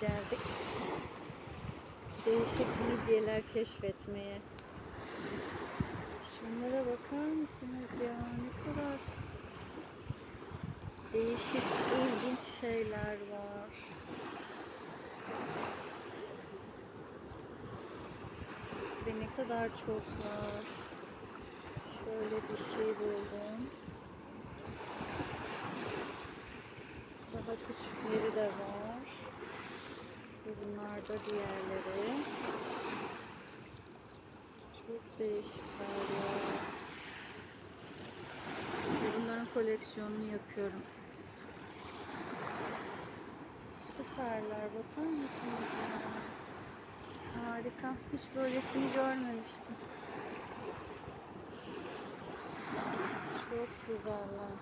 geldik. Değişik midyeler keşfetmeye. Şunlara bakar mısınız ya? Ne kadar değişik, ilginç şeyler var. Ve ne kadar çok var. Şöyle bir şey buldum. Daha. Ve bunlar da diğerleri. Çok değişikler ya. Bunların koleksiyonunu yapıyorum. Süperler. Bakar mısınız ya? Harika. Hiç böylesini görmemiştim. Çok güzeller.